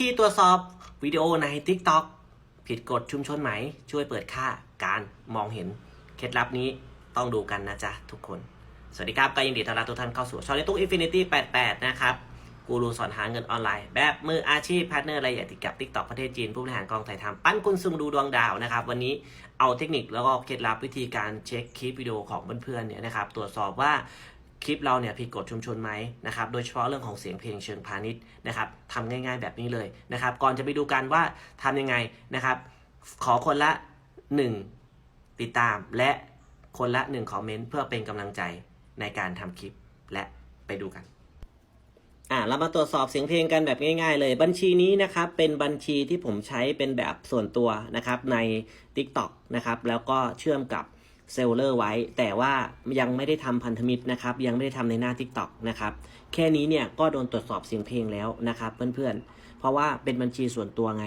ที่ตรวจสอบวิดีโอใน TikTok ผิดกฎชุมชนไหม ช่วยเปิดค่าการมองเห็น เคล็ดลับนี้ต้องดูกันนะจ๊ะทุกคน สวัสดีครับก็ยินดีต้อนรับทุกท่านเข้าสู่ช่องเลตุกอินฟินิตี้88 นะครับ กูรูสอนหาเงินออนไลน์ แบบมืออาชีพพาร์ทเนอร์รายใหญ่ติดกับ TikTok ประเทศจีน ผู้บริหารกองถ่ายทำปั้นคุณซุงดูดวงดาวนะครับ วันนี้เอาเทคนิคแล้วก็เคล็ดลับวิธีการเช็คคลิปวิดีโอของเพื่อนๆเนี่ยนะครับตรวจสอบว่า คลิปเราเนี่ยผิดกฎชุมชนไหมนะครับโดยเฉพาะเรื่องของเสียงเพลงเชิงพาณิชย์นะครับทำง่ายๆแบบนี้เลยนะครับ ก่อนจะไปดูกันว่าทำยังไงนะครับ ขอคนละ 1 ติดตามและคนละ1คอมเมนต์เพื่อเป็นกำลังใจในการทำคลิปและไปดูกันอ่าเรามาตรวจสอบเสียงเพลงกันแบบง่ายๆเลย บัญชีนี้นะครับเป็นบัญชีที่ผมใช้เป็นแบบส่วนตัวนะครับใน TikTok นะครับแล้วก็เชื่อมกับ เซลเลอร์ไว้ แต่ว่ายังไม่ได้ทำพันธมิตรนะครับ ยังไม่ได้ทำในหน้า TikTok นะครับ แค่นี้เนี่ยก็โดนตรวจสอบเสียงเพลงแล้วนะครับ เพื่อนๆ เพราะว่าเป็นบัญชีส่วนตัวไง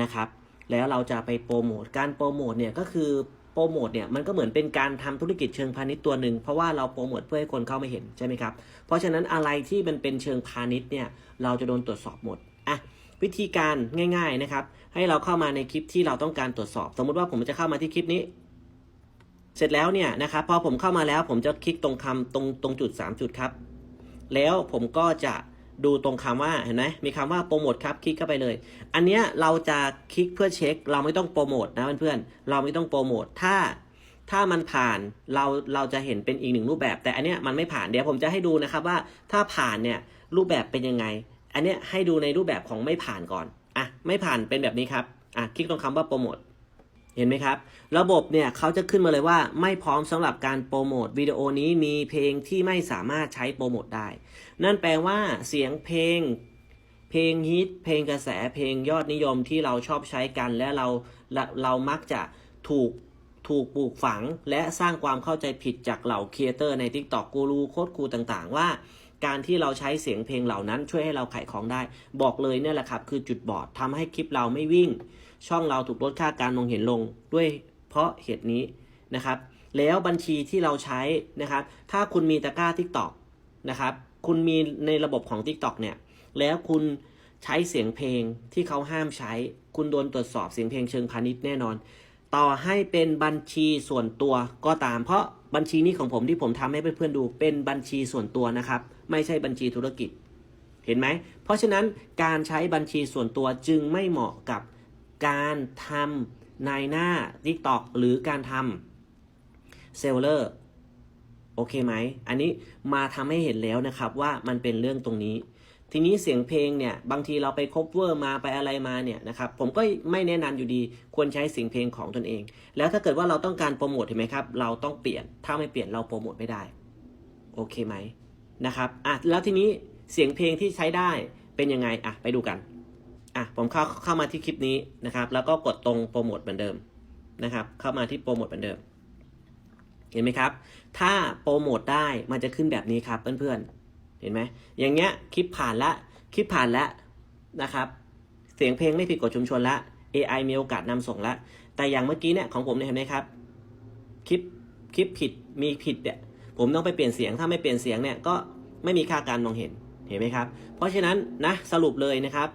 นะครับ แล้วเราจะไปโปรโมท การโปรโมทเนี่ยก็คือโปรโมทเนี่ยมันก็เหมือนเป็นการทำธุรกิจเชิงพาณิชย์ตัวหนึ่งเพราะว่าเราโปรโมทเพื่อให้คนเข้ามาเห็นใช่ไหมครับ เพราะฉะนั้นอะไรที่มันเป็นเชิงพาณิชย์เนี่ยเราจะโดนตรวจสอบหมดอะวิธีการง่าย ๆนะครับ ให้เราเข้ามาในคลิปที่เราต้องการตรวจสอบ สมมุติว่าผมจะเข้ามาที่คลิปนี้ เสร็จแล้วเนี่ยนะครับพอผมเข้ามาแล้วผมจะคลิกตรงคำตรงตรงจุด 3 จุดครับ แล้วผมก็จะดูตรงคำว่าเห็นไหมมีคำว่าโปรโมทครับคลิกเข้าไปเลย อันเนี้ยเราจะคลิกเพื่อเช็ค เราไม่ต้องโปรโมทนะเพื่อนๆเราไม่ต้องโปรโมทถ้าถ้ามันผ่านเราเราจะเห็นเป็นอีกหนึ่งรูปแบบ แต่อันเนี้ยมันไม่ผ่านเดี๋ยวผมจะให้ดูนะครับว่าถ้าผ่านเนี่ยรูปแบบเป็นยังไง อันเนี้ยให้ดูในรูปแบบของไม่ผ่านก่อนอะไม่ผ่านเป็นแบบนี้ครับอะคลิกตรงคำว่าโปรโมท เห็นไหมครับ ระบบเนี่ยเขาจะขึ้นมาเลยว่าไม่พร้อมสำหรับการโปรโมทวิดีโอนี้มีเพลงที่ไม่สามารถใช้โปรโมทได้ นั่นแปลว่าเสียงเพลง เพลงฮิตเพลงกระแสเพลงยอดนิยมที่เราชอบใช้กัน และเราเราเรามักจะถูกถูกปลูกฝัง และสร้างความเข้าใจผิดจากเหล่าครีเอเตอร์ใน TikTok กูรูโคตรครูต่างๆ ว่า การที่เราใช้เสียงเพลงเหล่านั้น ช่วยให้เราขายของได้ บอกเลยเนี่ยแหละครับ คือจุดบอดทำให้คลิปเราไม่วิ่ง ช่องเราถูกลดค่าการมองเห็นลงด้วยเพราะเหตุนี้นะครับ แล้วบัญชีที่เราใช้นะครับ ถ้าคุณมีตะกร้า TikTok นะครับ คุณมีในระบบของ TikTok เนี่ย แล้วคุณใช้เสียงเพลงที่เขาห้ามใช้ คุณโดนตรวจสอบเสียงเพลงเชิงพาณิชย์แน่นอน ต่อให้เป็นบัญชีส่วนตัวก็ตาม เพราะบัญชีนี้ของผมที่ผมทำให้เพื่อนๆดูเป็นบัญชีส่วนตัวนะครับ ไม่ใช่บัญชีธุรกิจ เห็นไหม เพราะฉะนั้นการใช้บัญชีส่วนตัวจึงไม่เหมาะกับการทำในหน้า TikTok หรือการทำเซลเลอร์โอเคไหม อันนี้มาทำให้เห็นแล้วนะครับว่ามันเป็นเรื่องตรงนี้ ทีนี้เสียงเพลงเนี่ย บางทีเราไปคบเวอร์มาไปอะไรมาเนี่ยนะครับ ผมก็ไม่แนะนำอยู่ดี ควรใช้เสียงเพลงของตนเอง แล้วถ้าเกิดว่าเราต้องการโปรโมทเห็นไหมครับ เราต้องเปลี่ยน ถ้าไม่เปลี่ยนเราโปรโมทไม่ได้ โอเคไหม นะครับอะแล้วทีนี้เสียงเพลงที่ใช้ได้เป็นยังไงอะไปดูกันอะผมเข้าเข้ามาที่คลิปนี้นะครับ แล้วก็กดตรงโปรโมทเหมือนเดิมนะครับ เข้ามาที่โปรโมทเหมือนเดิม เห็นไหมครับ ถ้าโปรโมทได้มันจะขึ้นแบบนี้ครับเพื่อนๆเห็นไหมอย่างเงี้ยคลิปผ่านละคลิปผ่านละนะครับ เสียงเพลงไม่ผิดกฎชุมชนละ AI มีโอกาสนำส่งละแต่อย่างเมื่อกี้เนี่ยของผมเนี่ยเห็นไหมครับ คลิปคลิปผิดมีผิดเนี่ย ผมต้องไปเปลี่ยนเสียงถ้าไม่เปลี่ยนเสียงเนี่ยก็ไม่มีค่าการมองเห็นเห็นไหมครับ เพราะฉะนั้นนะสรุปเลยนะครับ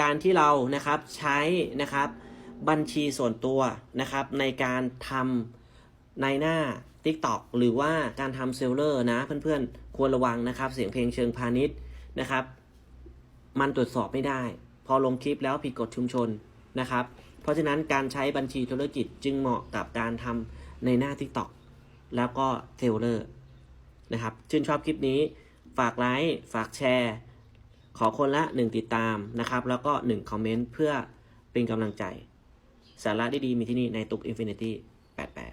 การที่เรานะครับใช้นะครับบัญชีส่วนตัวนะครับในการทำในหน้า TikTok หรือว่าการทำเซลเลอร์นะเพื่อนๆ ควรระวังนะครับ เสียงเพลงเชิงพาณิชย์นะครับ มันตรวจสอบไม่ได้ พอลงคลิปแล้วผิดกฎชุมชนนะครับ เพราะฉะนั้นการใช้บัญชีธุรกิจจึงเหมาะกับการทำในหน้า TikTok แล้วก็เซลเลอร์นะครับ ชื่นชอบคลิปนี้ ฝากไลค์ ฝากแชร์ ขอคนละ 1 ติดตามนะครับ แล้วก็ 1 คอมเมนต์เพื่อเป็นกำลังใจ สาระดีๆ มีที่นี่ในตุก Infinity 88